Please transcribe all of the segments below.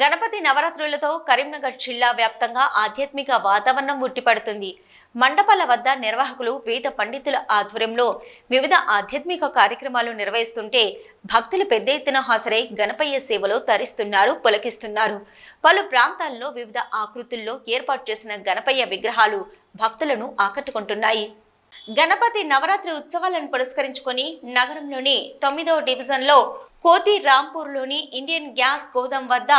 గణపతి నవరాత్రులతో కరీంనగర్ జిల్లా వ్యాప్తంగా ఆధ్యాత్మిక వాతావరణం ఉట్టిపడుతుంది. మండపాల వద్ద నిర్వాహకులు వేద పండితుల ఆధ్వర్యంలో వివిధ ఆధ్యాత్మిక కార్యక్రమాలు నిర్వహిస్తుంటే భక్తులు పెద్ద ఎత్తున హాజరై గణపయ్య సేవలో తరిస్తున్నారు పులకిస్తున్నారు. పలు ప్రాంతాల్లో వివిధ ఆకృతుల్లో ఏర్పాటు చేసిన గణపయ్య విగ్రహాలు భక్తులను ఆకట్టుకుంటున్నాయి. గణపతి నవరాత్రి ఉత్సవాలను పురస్కరించుకొని నగరంలోని తొమ్మిదవ డివిజన్లో కోతి రాంపూర్లోని ఇండియన్ గ్యాస్ గోదాం వద్ద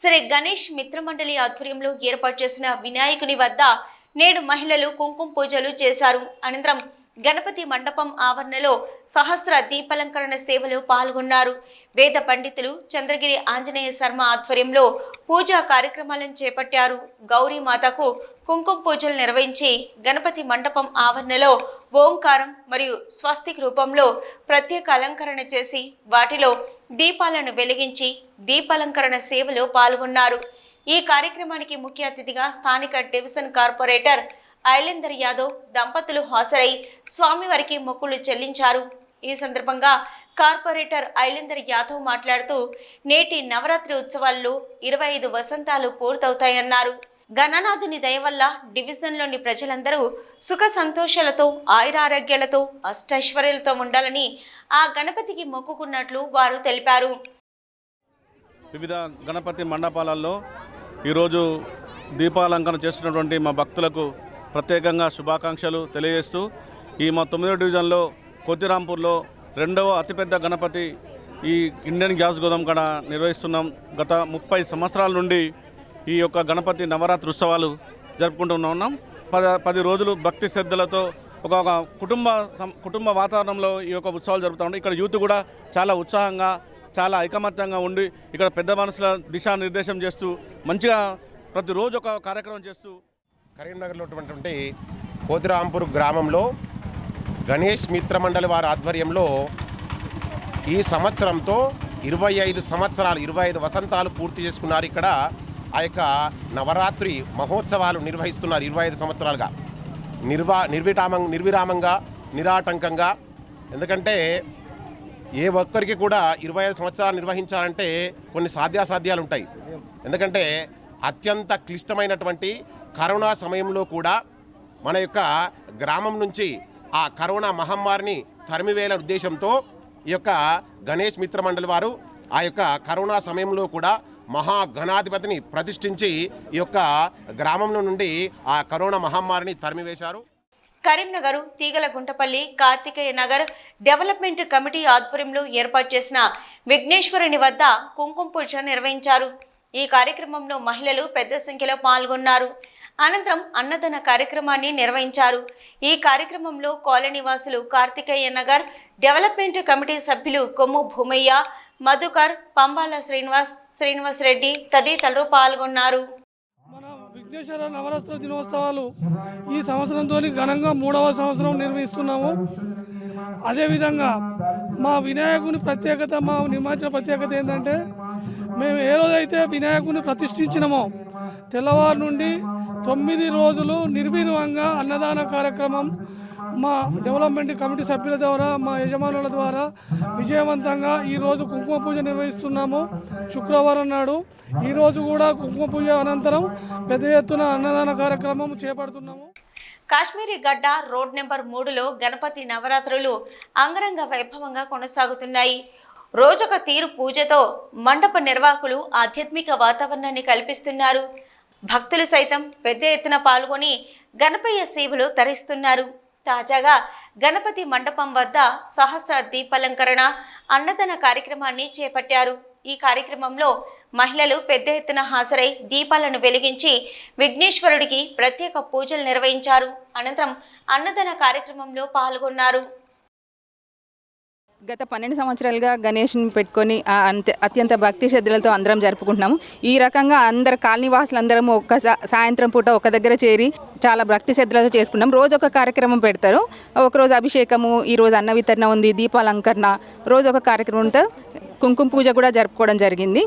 శ్రీ గణేష్ మిత్రమండలి ఆధ్వర్యంలో ఏర్పాటు చేసిన వినాయకుని వద్ద నేడు మహిళలు కుంకుమ పూజలు చేశారు. అనంతరం గణపతి మండపం ఆవరణలో సహస్ర దీపాలంకరణ సేవలో పాల్గొన్నారు. వేద పండితులు చంద్రగిరి ఆంజనేయ శర్మ ఆధ్వర్యంలో పూజా కార్యక్రమాలను చేపట్టారు. గౌరీమాతకు కుంకుమ పూజలు నిర్వహించి గణపతి మండపం ఆవరణలో ఓంకారం మరియు స్వస్తిక్ రూపంలో ప్రత్యేక అలంకరణ చేసి వాటిలో దీపాలను వెలిగించి దీపాలంకరణ సేవలో పాల్గొన్నారు. ఈ కార్యక్రమానికి ముఖ్య అతిథిగా స్థానిక డివిజన్ కార్పొరేటర్ ఐలేందర్ యాదవ్ దంపతులు హాజరై స్వామివారికి మొక్కులు చెల్లించారు. ఈ సందర్భంగా కార్పొరేటర్ ఐలేందర్ యాదవ్ మాట్లాడుతూ నేటి నవరాత్రి ఉత్సవాల్లో ఇరవై ఐదు వసంతాలు పూర్తవుతాయన్నారు. గణనాథుని దయ వల్ల డివిజన్లోని ప్రజలందరూ సుఖ సంతోషాలతో ఆయురారోగ్యాలతో అష్టైశ్వర్యాలతో ఉండాలని ఆ గణపతికి మొక్కుకున్నట్లు వారు తెలిపారు. వివిధ గణపతి మండపాలలో ఈరోజు దీపాలంకరణ చేస్తున్నటువంటి మా భక్తులకు ప్రత్యేకంగా శుభాకాంక్షలు తెలియజేస్తూ ఈ మా తొమ్మిదో డివిజన్లో కొద్దిరాంపూర్లో రెండవ అతిపెద్ద గణపతి ఈ ఇండియన్ గ్యాస్ గోదాం కాడ నిర్వహిస్తున్నాం. గత ముప్పై సంవత్సరాల నుండి ఈ యొక్క గణపతి నవరాత్రి ఉత్సవాలు జరుపుకుంటూ ఉన్నాం పద పది రోజులు భక్తి శ్రద్ధలతో ఒక ఒక కుటుంబ సం- కుటుంబ వాతావరణంలో ఈ యొక్క ఉత్సవాలు జరుపుతూ ఉంటాయి. ఇక్కడ యూత్ కూడా చాలా ఉత్సాహంగా చాలా ఐకమత్యంగా ఉండి ఇక్కడ పెద్ద మనుషుల దిశానిర్దేశం చేస్తూ మంచిగా ప్రతిరోజు ఒక కార్యక్రమం చేస్తూ కరీంనగర్లో ఉన్నటువంటి కోతిరాంపూర్ గ్రామంలో గణేష్ మిత్ర మండలి వారి ఆధ్వర్యంలో ఈ సంవత్సరంతో ఇరవై ఐదు సంవత్సరాలు ఇరవై ఐదు వసంతాలు పూర్తి చేసుకున్నారు. ఇక్కడ ఆ యొక్క నవరాత్రి మహోత్సవాలు నిర్వహిస్తున్నారు ఇరవై ఐదు సంవత్సరాలుగా. నిర్వా నిర్విరామం నిర్విరామంగా నిరాటంకంగా. ఎందుకంటే ఏ ఒక్కరికి కూడా ఇరవై ఐదు సంవత్సరాలు నిర్వహించాలంటే కొన్ని సాధ్యాసాధ్యాలు ఉంటాయి. ఎందుకంటే అత్యంత క్లిష్టమైనటువంటి కరోనా సమయంలో కూడా మన యొక్క గ్రామం నుంచి ఆ కరోనా మహమ్మారిని తరిమివేయాల ఉద్దేశంతో ఈ యొక్క గణేష్ మిత్ర మండలి వారు ఆ యొక్క కరోనా సమయంలో కూడా మహాఘనాధిపతిని ప్రతిష్ఠించి ఈ యొక్క గ్రామంలో నుండి ఆ కరోనా మహమ్మారిని తరిమివేశారు. కరీంనగర్ తీగలగుంటపల్లి కార్తికేయ నగర్ డెవలప్మెంట్ కమిటీ ఆధ్వర్యంలో ఏర్పాటు చేసిన విఘ్నేశ్వరుని వద్ద కుంకుమ పూజ నిర్వహించారు. ఈ కార్యక్రమంలో మహిళలు పెద్ద సంఖ్యలో పాల్గొన్నారు. అనంతరం అన్నదాన కార్యక్రమాన్ని నిర్వహించారు. ఈ కార్యక్రమంలో కాలనీ వాసులు కార్తికేయ నగర్ డెవలప్మెంట్ కమిటీ సభ్యులు కొమ్ము భూమయ్య మధుకర్ పంబాల శ్రీనివాస్ శ్రీనివాస్ రెడ్డి తదితరులు పాల్గొన్నారు. మన విఘ్నేశ్వర నవరాత్రి దినోత్సవాలు ఈ సంవత్సరంతో ఘనంగా మూడవ సంవత్సరం నిర్వహిస్తున్నాము. అదేవిధంగా మా వినాయకుని ప్రత్యేకత మా నిమజ్జన ప్రత్యేకత ఏంటంటే మేము ఏ రోజైతే వినాయకుని ప్రతిష్ఠించినామో తెల్లవారు నుండి తొమ్మిది రోజులు నిర్విరామంగా అన్నదాన కార్యక్రమం మా డెవలప్మెంట్ కమిటీ సభ్యుల ద్వారా మా యజమానుల ద్వారా విజయవంతంగా ఈరోజు కుంకుమ పూజ నిర్వహిస్తున్నాము. శుక్రవారం నాడు ఈరోజు కూడా కుంకుమ పూజ అనంతరం పెద్ద ఎత్తున అన్నదాన కార్యక్రమం చేపడుతున్నాము. కాశ్మీరీ గడ్డ రోడ్ నెంబర్ మూడులో గణపతి నవరాత్రులు అంగరంగ వైభవంగా కొనసాగుతున్నాయి. రోజొక తీరు పూజతో మండప నిర్వాహకులు ఆధ్యాత్మిక వాతావరణాన్ని కల్పిస్తున్నారు. భక్తులు సైతం పెద్ద ఎత్తున పాల్గొని గణపయ్య సేవలు తరిస్తున్నారు. తాజాగా గణపతి మండపం వద్ద సహస్ర దీపాలంకరణ అన్నదాన కార్యక్రమాన్ని చేపట్టారు. ఈ కార్యక్రమంలో మహిళలు పెద్ద ఎత్తున హాజరై దీపాలను వెలిగించి విఘ్నేశ్వరుడికి ప్రత్యేక పూజలు నిర్వహించారు. అనంతరం అన్నదాన కార్యక్రమంలో పాల్గొన్నారు. గత పన్నెండు సంవత్సరాలుగా గణేష్ని పెట్టుకొని అంత అత్యంత భక్తి శ్రద్ధలతో అందరం జరుపుకుంటున్నాము. ఈ రకంగా అందరు కాలనీవాసులందరం ఒక్క సాయంత్రం పూట ఒక దగ్గర చేరి చాలా భక్తి శ్రద్ధలతో చేసుకుంటాం రోజు ఒక కార్యక్రమం పెడతారు. ఒకరోజు అభిషేకము ఈరోజు అన్న వితరణ ఉంది దీపాలంకరణ రోజు ఒక కార్యక్రమంతో కుంకుమ పూజ కూడా జరుపుకోవడం జరిగింది.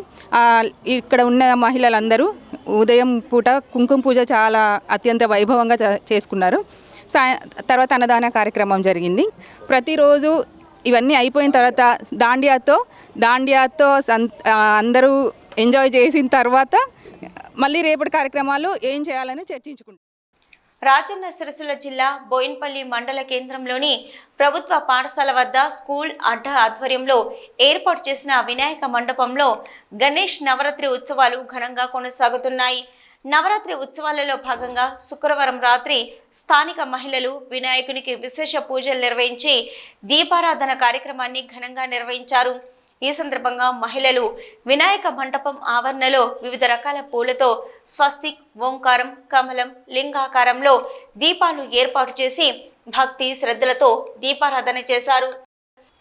ఇక్కడ ఉన్న మహిళలందరూ ఉదయం పూట కుంకుమ పూజ చాలా అత్యంత వైభవంగా చ- చేసుకున్నారు. సాయ తర్వాత అన్నదాన కార్యక్రమం జరిగింది. ప్రతిరోజు ఇవన్నీ అయిపోయిన తర్వాత దాండియాతో దాండియాతో అందరూ ఎంజాయ్ చేసిన తర్వాత మళ్ళీ రేపటి కార్యక్రమాలు ఏం చేయాలని చర్చించుకుంటాం రాజన్న సిరిసిల్ల జిల్లా బోయిన్పల్లి మండల కేంద్రంలోని ప్రభుత్వ పాఠశాల వద్ద స్కూల్ అడ్డ ఆధ్వర్యంలో ఏర్పాటు చేసిన వినాయక మండపంలో గణేష్ నవరాత్రి ఉత్సవాలు ఘనంగా కొనసాగుతున్నాయి. నవరాత్రి ఉత్సవాలలో భాగంగా శుక్రవారం రాత్రి స్థానిక మహిళలు వినాయకునికి విశేష పూజలు నిర్వహించి దీపారాధన కార్యక్రమాన్ని ఘనంగా నిర్వహించారు. ఈ సందర్భంగా మహిళలు వినాయక మంటపం ఆవరణలో వివిధ రకాల పూలతో స్వస్తిక్ ఓంకారం కమలం లింగాకారంలో దీపాలు ఏర్పాటు చేసి భక్తి శ్రద్ధలతో దీపారాధన చేశారు.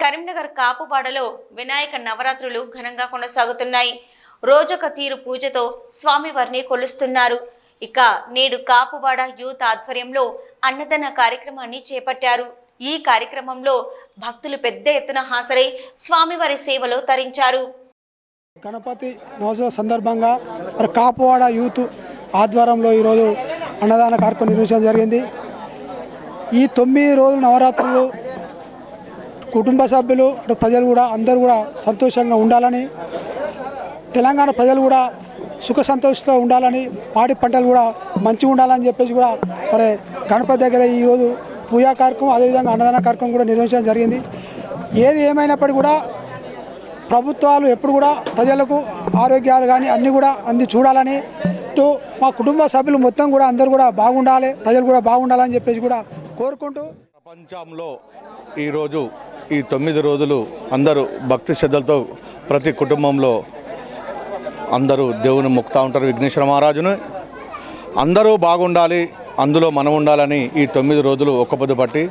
కరీంనగర్ కాపుపాడలో వినాయక నవరాత్రులు ఘనంగా కొనసాగుతున్నాయి. రోజొక తీరు పూజతో స్వామివారిని కొలుస్తున్నారు. ఇక నేడు కాపువాడ యూత్ ఆధ్వర్యంలో అన్నదాన కార్యక్రమాన్ని చేపట్టారు. ఈ కార్యక్రమంలో భక్తులు పెద్ద ఎత్తున హాజరై స్వామివారి సేవలో తరించారు. గణపతి మహోత్సవ సందర్భంగా మరి కాపువాడ యూత్ ఆధ్వర్యంలో ఈరోజు అన్నదాన కార్యక్రమం నిర్వహించడం జరిగింది. ఈ తొమ్మిది రోజులు నవరాత్రులు కుటుంబ సభ్యులు ప్రజలు కూడా అందరూ కూడా సంతోషంగా ఉండాలని తెలంగాణ ప్రజలు కూడా సుఖ సంతోషంతో ఉండాలని పాడి పంటలు కూడా మంచిగా ఉండాలని చెప్పేసి కూడా మరి గణపతి దగ్గర ఈరోజు పూజా కార్యక్రమం అదేవిధంగా అన్నదాన కార్యక్రమం కూడా నిర్వహించడం జరిగింది. ఏది ఏమైనప్పటికీ కూడా ప్రభుత్వాలు ఎప్పుడు కూడా ప్రజలకు ఆరోగ్యాలు కానీ అన్నీ కూడా అంది చూడాలని ఇటు మా కుటుంబ సభ్యులు మొత్తం కూడా అందరూ కూడా బాగుండాలి ప్రజలు కూడా బాగుండాలని చెప్పేసి కూడా కోరుకుంటూ ప్రపంచంలో ఈరోజు ఈ తొమ్మిది రోజులు అందరూ భక్తి శ్రద్ధలతో ప్రతి కుటుంబంలో అందరూ దేవుని మొక్కుతూ ఉంటారు విఘ్నేశ్వర మహారాజును. అందరూ బాగుండాలి అందులో మనం ఉండాలని ఈ తొమ్మిది రోజులు ఒక్కపొద్దు పట్టి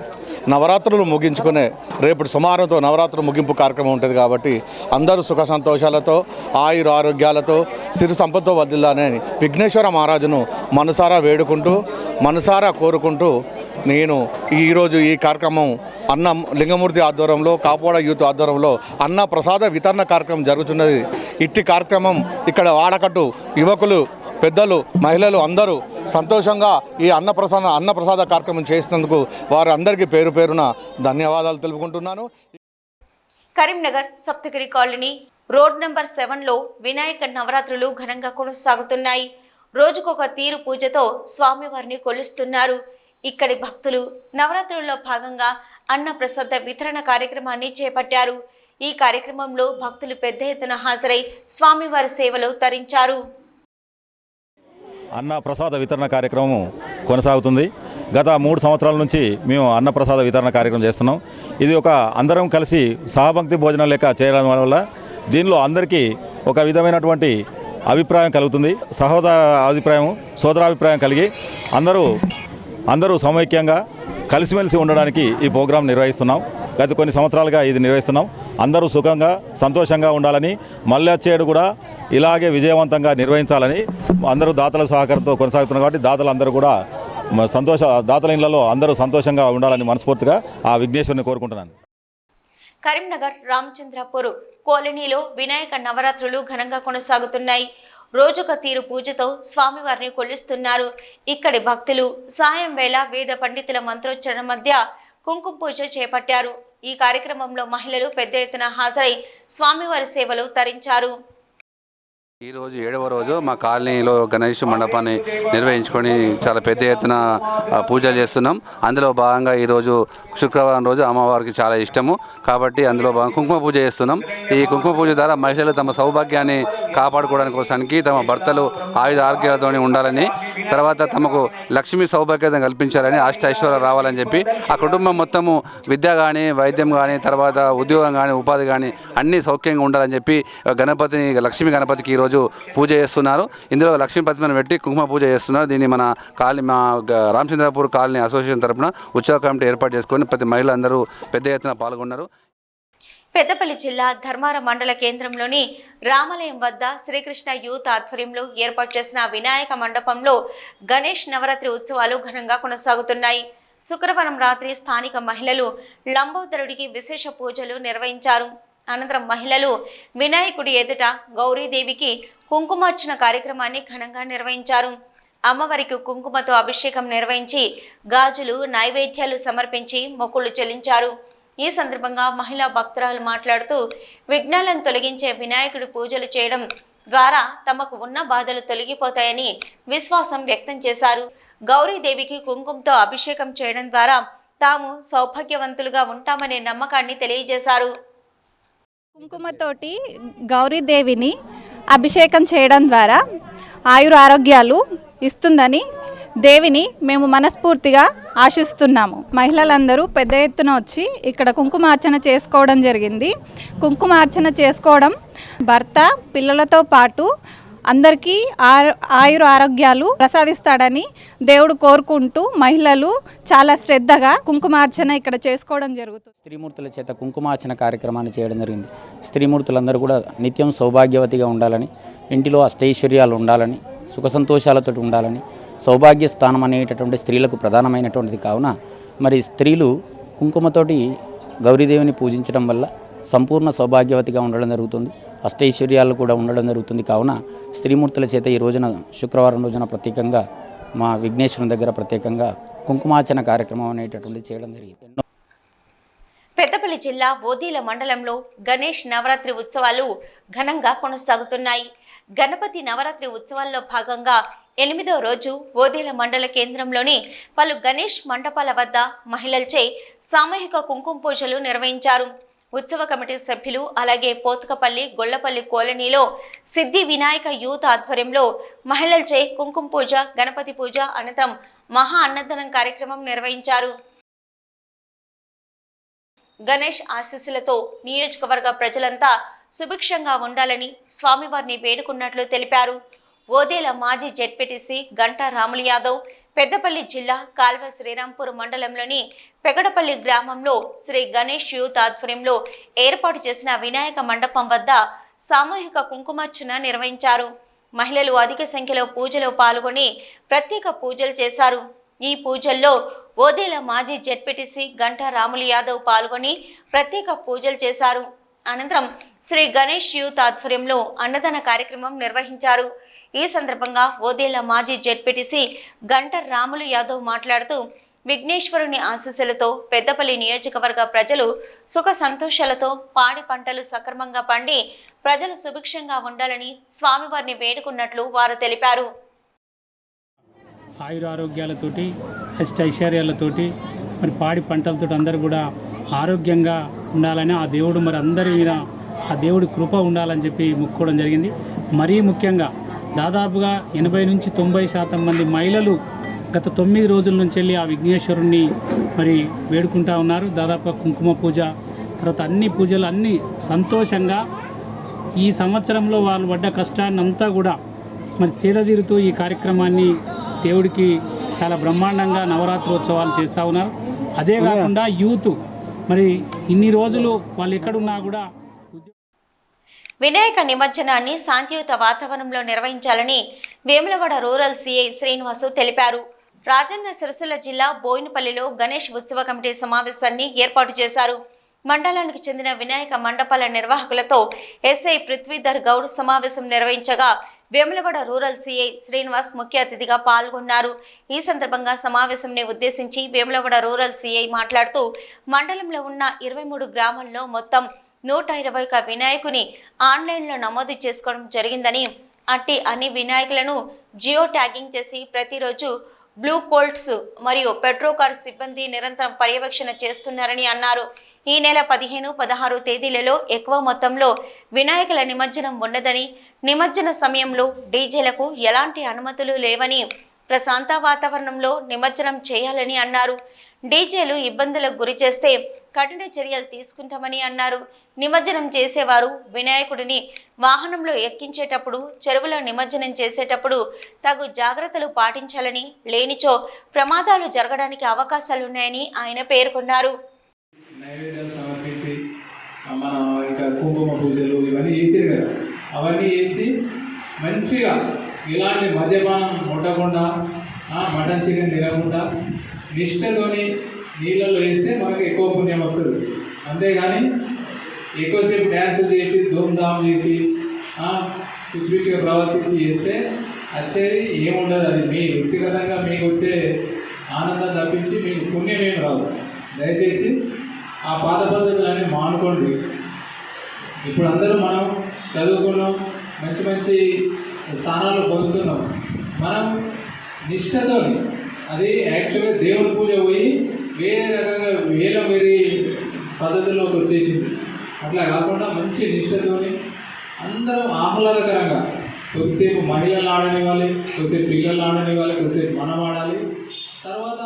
నవరాత్రులు ముగించుకునే రేపటి సుమారంతో నవరాత్రుల ముగింపు కార్యక్రమం ఉంటుంది కాబట్టి అందరూ సుఖ సంతోషాలతో ఆయుర ఆరోగ్యాలతో సిరి సంపదతో వదిలాలని విఘ్నేశ్వర మహారాజును మనసారా వేడుకుంటూ మనసారా కోరుకుంటూ నేను ఈరోజు ఈ కార్యక్రమం అన్న లింగమూర్తి ఆధ్వర్యంలో కాపువాడ యూత్ ఆధ్వర్యంలో అన్న ప్రసాద వితరణ కార్యక్రమం జరుగుతున్నది. ఇట్టి కార్యక్రమం ఇక్కడ వాడకట్టు యువకులు పెద్దలు మహిళలు అందరూ సంతోషంగా ఈ అన్నప్రసాద అన్నప్రసాద కార్యక్రమం చేసినందుకు వారు అందరికీ పేరు పేరున ధన్యవాదాలు తెలుపుకుంటున్నాను. Karimnagar Saptagiri colony road number సెవెన్లో వినాయక నవరాత్రులు ఘనంగా కొనసాగుతున్నాయి. రోజుకొక తీరు పూజతో స్వామివారిని కొలుస్తున్నారు. ఇక్కడి భక్తులు నవరాత్రుల్లో భాగంగా అన్న ప్రసాద వితరణ కార్యక్రమాన్ని చేపట్టారు. ఈ కార్యక్రమంలో భక్తులు పెద్ద ఎత్తున హాజరై స్వామివారి సేవలో తరించారు. అన్న ప్రసాద వితరణ కార్యక్రమం కొనసాగుతుంది. గత మూడు సంవత్సరాల నుంచి మేము అన్న ప్రసాద వితరణ కార్యక్రమం చేస్తున్నాం. ఇది ఒక అందరం కలిసి సహభక్తి భోజనం లెక్క చేయడం వల్ల దీనిలో అందరికీ ఒక విధమైనటువంటి అభిప్రాయం కలుగుతుంది. సహోదర అభిప్రాయం సోదరాభిప్రాయం కలిగి అందరూ అందరూ సమైక్యంగా కలిసిమెలిసి ఉండడానికి ఈ ప్రోగ్రాం నిర్వహిస్తున్నాం. గత కొన్ని సంవత్సరాలుగా ఇది నిర్వహిస్తున్నాం. అందరూ సుఖంగా సంతోషంగా ఉండాలని మల్లెచ్చేడు కూడా ఇలాగే విజయవంతంగా నిర్వహించాలని అందరూ దాతల సహకారంతో కొనసాగుతున్నారు కాబట్టి దాతలు అందరూ కూడా సంతోష దాతల ఇళ్ళలో అందరూ సంతోషంగా ఉండాలని మనస్ఫూర్తిగా ఆ విఘ్నేశ్వరుని కోరుకుంటున్నాను. కరీంనగర్ రామచంద్రపూర్ కాలనీలో వినాయక నవరాత్రులు ఘనంగా కొనసాగుతున్నాయి. రోజుక తీరు పూజతో స్వామివారిని కొలుస్తున్నారు. ఇక్కడి భక్తులు సాయం వేళ వేద పండితుల మంత్రోచ్చరణ మధ్య కుంకుమ పూజ చేపట్టారు. ఈ కార్యక్రమంలో మహిళలు పెద్ద ఎత్తున హాజరై స్వామివారి సేవలు తరించారు. ఈ రోజు ఏడవ రోజు మా కాలనీలో గణేష్ మండపాన్ని నిర్వహించుకొని చాలా పెద్ద ఎత్తున పూజలు చేస్తున్నాం. అందులో భాగంగా ఈరోజు శుక్రవారం రోజు అమ్మవారికి చాలా ఇష్టము. కాబట్టి అందులో భాగం కుంకుమ పూజ చేస్తున్నాం. ఈ కుంకుమ పూజ ద్వారా మహిళలు తమ సౌభాగ్యాన్ని కాపాడుకోవడానికి కోసానికి తమ భర్తలు ఆయుధ ఆరోగ్యాలతో ఉండాలని తర్వాత తమకు లక్ష్మీ సౌభాగ్యత కల్పించాలని అష్ట ఐశ్వర్యం రావాలని చెప్పి ఆ కుటుంబం మొత్తము విద్య కానీ వైద్యం కానీ తర్వాత ఉద్యోగం కానీ ఉపాధి కానీ అన్ని సౌఖ్యంగా ఉండాలని చెప్పి గణపతిని లక్ష్మీ గణపతికి ఈరోజు పూజ చేస్తున్నారు. ఇందులో లక్ష్మీ ప్రతిమను పెట్టి కుంకుమ పూజ చేస్తున్నారు. దీన్ని మన కాలనీ మా రామచంద్రపూర్ కాలనీ అసోసియేషన్ తరపున ఉత్సవ కమిటీ ఏర్పాటు చేసుకొని ప్రతి మహిళలందరూ పెద్ద ఎత్తున పాల్గొన్నారు. పెద్దపల్లి జిల్లా ధర్మార మండల కేంద్రంలోని రామాలయం వద్ద శ్రీకృష్ణ యూత్ ఆధ్వర్యంలో ఏర్పాటు చేసిన వినాయక మండపంలో గణేష్ నవరాత్రి ఉత్సవాలు ఘనంగా కొనసాగుతున్నాయి. శుక్రవారం రాత్రి స్థానిక మహిళలు లంబోదరుడికి విశేష పూజలు నిర్వహించారు. అనంతరం మహిళలు వినాయకుడి ఎదుట గౌరీదేవికి కుంకుమార్చన కార్యక్రమాన్ని ఘనంగా నిర్వహించారు. అమ్మవారికి కుంకుమతో అభిషేకం నిర్వహించి గాజులు నైవేద్యాలు సమర్పించి మొక్కులు చెల్లించారు. ఈ సందర్భంగా మహిళా భక్తురాలు మాట్లాడుతూ విఘ్నాలను తొలగించే వినాయకుడి పూజలు చేయడం ద్వారా తమకు ఉన్న బాధలు తొలగిపోతాయని విశ్వాసం వ్యక్తం చేశారు. గౌరీదేవికి కుంకుమతో అభిషేకం చేయడం ద్వారా తాము సౌభాగ్యవంతులుగా ఉంటామనే నమ్మకాన్ని తెలియజేశారు. కుంకుమతోటి గౌరీదేవిని అభిషేకం చేయడం ద్వారా ఆయుర ఆరోగ్యాలు ఇస్తుందని దేవిని మేము మనస్ఫూర్తిగా ఆశిస్తున్నాము. మహిళలందరూ పెద్ద ఎత్తున వచ్చి ఇక్కడ కుంకుమార్చన చేసుకోవడం జరిగింది. కుంకుమార్చన చేసుకోవడం భర్త పిల్లలతో పాటు అందరికీ ఆరు ఆయుర ఆరోగ్యాలు ప్రసాదిస్తాడని దేవుడు కోరుకుంటూ మహిళలు చాలా శ్రద్ధగా కుంకుమార్చన ఇక్కడ చేసుకోవడం జరుగుతుంది స్త్రీమూర్తుల చేత కుంకుమార్చన కార్యక్రమాన్ని చేయడం జరిగింది. స్త్రీమూర్తులందరూ కూడా నిత్యం సౌభాగ్యవతిగా ఉండాలని ఇంటిలో అష్టైశ్వర్యాలు ఉండాలని సుఖ సంతోషాలతో ఉండాలని సౌభాగ్య స్థానం అనేటటువంటి స్త్రీలకు ప్రధానమైనటువంటిది కావున మరి స్త్రీలు కుంకుమతోటి గౌరీదేవిని పూజించడం వల్ల సంపూర్ణ సౌభాగ్యవతిగా ఉండడం జరుగుతుంది. అష్టైశ్వర్యాలు కూడా ఉండడం జరుగుతుంది. కావున స్త్రీమూర్తుల చేత ఈ రోజున శుక్రవారం రోజున ప్రత్యేకంగా మా విఘ్నేశ్వరం దగ్గర ప్రత్యేకంగా కుంకుమార్చన కార్యక్రమం అనేటటువంటి చేయడం జరిగింది. పెద్దపల్లి జిల్లా ఓదీల మండలంలో గణేష్ నవరాత్రి ఉత్సవాలు ఘనంగా కొనసాగుతున్నాయి. గణపతి నవరాత్రి ఉత్సవాల్లో భాగంగా ఎనిమిదో రోజు ఓదీల మండల కేంద్రంలోని పలు గణేష్ మండపాల వద్ద మహిళలచే సామూహిక కుంకుమ పూజలు నిర్వహించారు. ఉత్సవ కమిటీ సభ్యులు అలాగే పోతుకపల్లి గొల్లపల్లి కాలనీలో సిద్ధి వినాయక యూత్ ఆధ్వర్యంలో మహిళలచే కుంకుమ పూజ గణపతి పూజ అనంతరం మహా అన్నదానం కార్యక్రమం నిర్వహించారు. గణేష్ ఆశీస్సులతో నియోజకవర్గ ప్రజలంతా సుభిక్షంగా ఉండాలని స్వామివారిని వేడుకున్నట్లు తెలిపారు. ఓదేల మాజీ జెడ్పీటీసీ గంటా రాములు యాదవ్ పెద్దపల్లి జిల్లా కాల్వ శ్రీరాంపూర్ మండలంలోని పెగడపల్లి గ్రామంలో శ్రీ గణేష్ యూత్ ఆధ్వర్యంలో ఏర్పాటు చేసిన వినాయక మండపం వద్ద సామూహిక కుంకుమార్చన నిర్వహించారు. మహిళలు అధిక సంఖ్యలో పూజలో పాల్గొని ప్రత్యేక పూజలు చేశారు. ఈ పూజల్లో ఓదేల మాజీ జెడ్పీటీసీ గంటా రాములు యాదవ్ పాల్గొని ప్రత్యేక పూజలు చేశారు. అనంతరం శ్రీ గణేష్ యూత్ ఆధ్వర్యంలో అన్నదాన కార్యక్రమం నిర్వహించారు. ఈ సందర్భంగా ఓదేల మాజీ జెడ్పీటీసీ గంట రాములు యాదవ్ మాట్లాడుతూ విఘ్నేశ్వరుని ఆశీస్సులతో పెద్దపల్లి నియోజకవర్గ ప్రజలు సుఖ సంతోషాలతో పాడి పంటలు సక్రమంగా పండి ప్రజలు సుభిక్షంగా ఉండాలని స్వామివారిని వేడుకున్నట్లు వారు తెలిపారు. ఆయురారోగ్యాలతోటి అష్టైశ్వర్యాలతోటి మరి పాడి పంటలతో అందరూ కూడా ఆరోగ్యంగా ఉండాలని ఆ దేవుడు మరి అందరి మీద ఆ దేవుడి కృప ఉండాలని చెప్పి మొక్కుకోవడం జరిగింది. మరీ ముఖ్యంగా దాదాపుగా ఎనభై నుంచి తొంభై శాతం మంది మహిళలు గత తొమ్మిది రోజుల నుంచి వెళ్ళి ఆ విఘ్నేశ్వరుణ్ణి మరి వేడుకుంటా ఉన్నారు. దాదాపుగా కుంకుమ పూజ తర్వాత అన్ని పూజలు అన్ని సంతోషంగా ఈ సంవత్సరంలో వాళ్ళు పడ్డ కష్టాన్ని అంతా కూడా మరి సేదతీరుతూ ఈ కార్యక్రమాన్ని దేవుడికి చాలా బ్రహ్మాండంగా నవరాత్రోత్సవాలు చేస్తూ ఉన్నారు. అదే కాకుండా యూత్ మరి ఇన్ని రోజులు వాళ్ళు ఎక్కడున్నా కూడా వినాయక నిమజ్జనాన్ని శాంతియుత వాతావరణంలో నిర్వహించాలని వేములవాడ రూరల్ సీఐ శ్రీనివాసు తెలిపారు. రాజన్న సిరిసిల్ల జిల్లా బోయినపల్లిలో గణేష్ ఉత్సవ కమిటీ సమావేశాన్ని ఏర్పాటు చేశారు. మండలానికి చెందిన వినాయక మండపాల నిర్వాహకులతో ఎస్ఐ పృథ్వీధర్ గౌడ్ సమావేశం నిర్వహించగా వేములవాడ రూరల్ సీఐ శ్రీనివాస్ ముఖ్య అతిథిగా పాల్గొన్నారు. ఈ సందర్భంగా సమావేశంని ఉద్దేశించి వేములవాడ రూరల్ సీఐ మాట్లాడుతూ మండలంలో ఉన్న ఇరవై మూడు గ్రామాల్లో మొత్తం నూట ఇరవై ఒక వినాయకుని ఆన్లైన్లో నమోదు చేసుకోవడం జరిగిందని అట్టి అన్ని వినాయకులను జియో ట్యాగింగ్ చేసి ప్రతిరోజు బ్లూ కోల్ట్స్ మరియు పెట్రోకార్ సిబ్బంది నిరంతరం పర్యవేక్షణ చేస్తున్నారని అన్నారు. ఈ నెల పదిహేను పదహారు తేదీలలో ఎక్కువ మొత్తంలో వినాయకుల నిమజ్జనం ఉండదని నిమజ్జన సమయంలో డీజేలకు ఎలాంటి అనుమతులు లేవని ప్రశాంత వాతావరణంలో నిమజ్జనం చేయాలని అన్నారు. డీజేలు ఇబ్బందులకు గురి చేస్తే కఠిన చర్యలు తీసుకుంటామని అన్నారు. నిమజ్జనం చేసేవారు వినాయకుడిని. వాహనంలో ఎక్కించేటప్పుడు చెరువులో నిమజ్జనం చేసేటప్పుడు తగు జాగ్రత్తలు పాటించాలని లేనిచో ప్రమాదాలు జరగడానికి అవకాశాలున్నాయని ఆయన పేర్కొన్నారు. అవన్నీ చేసి మంచిగా ఇలాంటి మద్యపానం ముట్టకుండా మటన్ చికెన్ తినకుండా నిష్టతోని నీళ్ళలో వేస్తే మనకు ఎక్కువ పుణ్యం వస్తుంది. అంతేగాని ఎక్కువసేపు డ్యాన్సులు చేసి ధూమ్ధామ్ చేసి పిచ్చిపిచ్చిగా ప్రవర్తించి చేస్తే వచ్చేది ఏముండదు అది మీ వ్యక్తిగతంగా మీకు వచ్చే ఆనందం తప్పించి మీకు పుణ్యం ఏమి రాదు. దయచేసి ఆ పాత పద్ధతులన్నీ మానుకోండి. ఇప్పుడు అందరూ మనం చదువుకున్నాం మంచి మంచి స్థానాలు పొందుతున్నాం. మనం నిష్ఠతోని అది యాక్చువల్గా దేవుని పూజ పోయి వేరే రకంగా వేల వేరే పద్ధతిలోకి వచ్చేసింది. అట్లా కాకుండా మంచి నిష్ఠతోని అందరం ఆహ్లాదకరంగా కొద్దిసేపు మహిళలు ఆడనివ్వాలి కొద్దిసేపు పిల్లలు ఆడనివ్వాలి కొద్దిసేపు మనం ఆడాలి తర్వాత